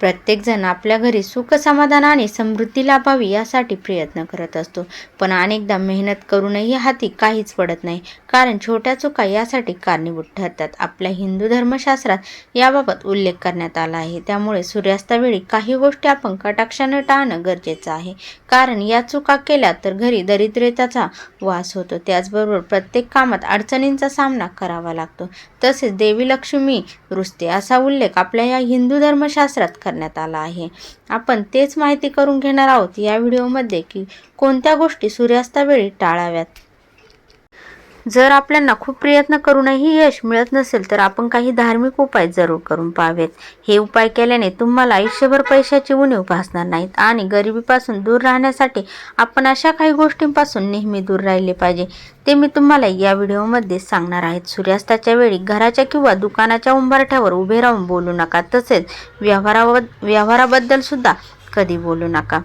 प्रत्येकजण आपल्या घरी सुख समाधान आणि समृद्धी लाभावी यासाठी प्रयत्न करत असतो. पण अनेकदा मेहनत करूनही हाती काहीच पडत नाही. कारण छोट्या चुका यासाठी कारणीभूत ठरतात. आपल्या हिंदू धर्मशास्त्रात याबाबत उल्लेख करण्यात आला आहे. त्यामुळे सूर्यास्तावेळी काही गोष्टी आपण कटाक्षानं टाळणं गरजेचं आहे. कारण या चुका केल्या तर घरी दरिद्रतेचा वास होतो. त्याचबरोबर प्रत्येक कामात अडचणींचा सामना करावा लागतो. तसेच देवी लक्ष्मी रुसते असा उल्लेख आपल्या या हिंदू धर्मशास्त्रात करण्यात आला आहे. आपण तेच माहिती करून घेणार आहोत या व्हिडिओमध्ये की कोणत्या गोष्टी सूर्यास्तावेळी टाळाव्यात? जर आपल्याला खूप प्रयत्न करूनही यश मिळत नसेल तर आपण काही धार्मिक उपाय जरूर करून पाहावेत. हे उपाय केल्याने तुम्हाला आयुष्यभर पैशाची उणीव भासणार नाहीत आणि गरिबीपासून दूर राहण्यासाठी आपण अशा काही गोष्टींपासून नेहमी दूर राहिले पाहिजे. ते मी तुम्हाला या व्हिडिओमध्ये सांगणार आहेत सूर्यास्ताच्या वेळी घराच्या किंवा दुकानाच्या उंबरठ्यावर उभे राहून बोलू नका. तसेच व्यवहाराव व्यवहाराबद्दल सुद्धा कधी बोलू नका.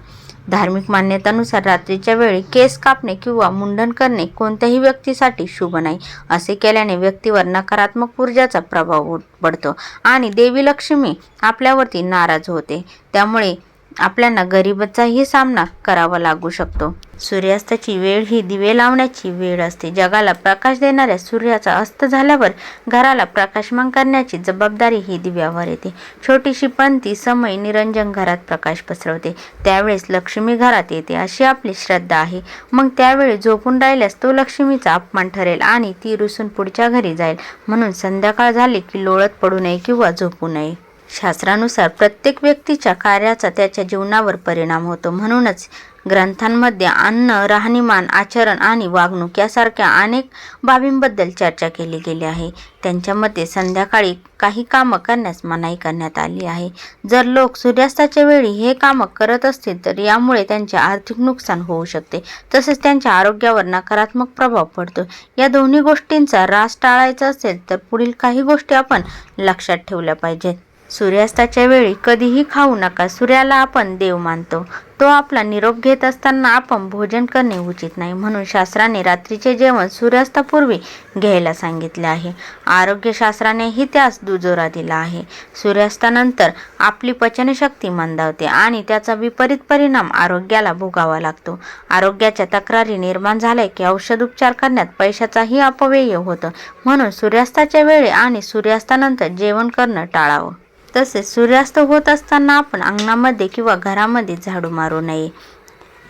धार्मिक मान्यतानुसार रात्रीच्या वेळी केस कापणे किंवा मुंडन करणे कोणत्याही व्यक्तीसाठी शुभ नाही. असे केल्याने व्यक्तीवर नकारात्मक ऊर्जाचा प्रभाव पडतो आणि देवी लक्ष्मी आपल्यावरती नाराज होते. त्यामुळे आपल्याला गरिबीचाही सामना करावा लागू शकतो. सूर्यास्ताची वेळ ही दिवे लावण्याची वेळ असते. जगाला प्रकाश देणाऱ्या सूर्याचा अस्त झाल्यावर घराला प्रकाशमान करण्याची जबाबदारी ही दिव्यावर येते. छोटीशी पंथी समय निरंजन घरात प्रकाश पसरवते. त्यावेळेस लक्ष्मी घरात येते अशी आपली श्रद्धा आहे. मग त्यावेळी झोपून राहिल्यास तो लक्ष्मीचा अपमान ठरेल आणि ती रुसून पुढच्या घरी जाईल. म्हणून संध्याकाळ झाली की लोळत पडू नये किंवा झोपू नये. शास्त्रानुसार प्रत्येक व्यक्तीच्या कार्याचा त्याच्या जीवनावर परिणाम होतो. म्हणूनच ग्रंथांमध्ये अन्न राहणीमान आचरण आणि वागणूक यासारख्या अनेक बाबींबद्दल चर्चा केली गेली आहे. त्यांच्यामध्ये संध्याकाळी काही कामं करण्यास मनाई करण्यात आली आहे. जर लोक सूर्यास्ताच्या वेळी हे कामं करत असतील तर यामुळे त्यांचे आर्थिक नुकसान होऊ शकते. तसेच त्यांच्या आरोग्यावर नकारात्मक प्रभाव पडतो. या दोन्ही गोष्टींचा रास टाळायचा असेल तर पुढील काही गोष्टी आपण लक्षात ठेवल्या पाहिजेत. सूर्यास्ताच्या वेळी कधीही खाऊ नका. सूर्याला आपण देव मानतो. तो आपला निरोप घेत असताना आपण भोजन करणे उचित नाही. म्हणून शास्त्राने रात्रीचे जेवण सूर्यास्तापूर्वी घ्यायला सांगितले आहे. आरोग्यशास्त्रानेही त्यास दुजोरा दिला आहे. सूर्यास्तानंतर आपली पचनशक्ती मंदावते आणि त्याचा विपरीत परिणाम आरोग्याला भोगावा लागतो. आरोग्याच्या तक्रारी निर्माण झाल्या की औषध उपचार करण्यात पैशाचाही अपव्यय होतं. म्हणून सूर्यास्ताच्या वेळी आणि सूर्यास्तानंतर जेवण करणं टाळावं. तसेच सूर्यास्त होत असताना आपण अंगणामध्ये किंवा घरामध्ये झाडू मारू नये.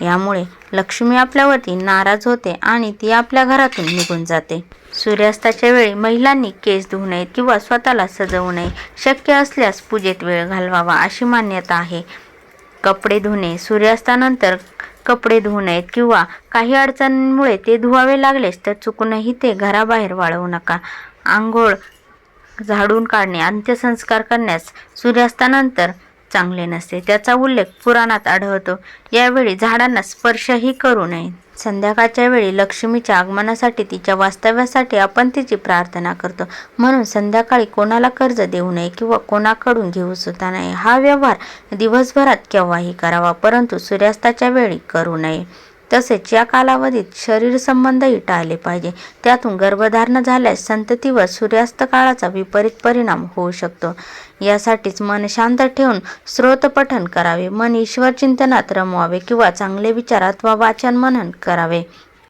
यामुळे लक्ष्मी आपल्यावरती नाराज होते आणि ती आपल्या घरातून निघून जाते. सूर्यास्ताच्या वेळी महिलांनी केस धुवू नयेत किंवा स्वतःला सजवू नये. शक्य असल्यास पूजेत वेळ घालवावा अशी मान्यता आहे. कपडे धुणे सूर्यास्तानंतर कपडे धुवू नयेत किंवा काही अडचणींमुळे ते धुवावे लागलेच तर चुकूनही ते घराबाहेर वाळवू नका. आंघोळ झाडून काढणे अंत्यसंस्कार करण्यास सूर्यास्तानंतर चांगले नसते. त्याचा उल्लेख पुराणात आढळतो. यावेळी झाडांना स्पर्शही करू नये. संध्याकाळच्या वेळी लक्ष्मीच्या आगमनासाठी तिच्या वास्तव्यासाठी आपण तिची प्रार्थना करतो. म्हणून संध्याकाळी कोणाला कर्ज देऊ नये किंवा कोणाकडून घेऊ सुद्धा नये हा व्यवहार दिवसभरात केव्हाही करावा परंतु सूर्यास्ताच्या वेळी करू नये. तसेच या कालावधीत शरीरसंबंधही टाळले पाहिजे. त्यातून गर्भधारणा झाल्यास संततीवर सूर्यास्त काळाचा विपरीत परिणाम होऊ शकतो. यासाठीच मन शांत ठेवून स्रोत पठन करावे. मन ईश्वर चिंतनात रमवावे किंवा चांगले विचार अथवा वाचन मनन करावे.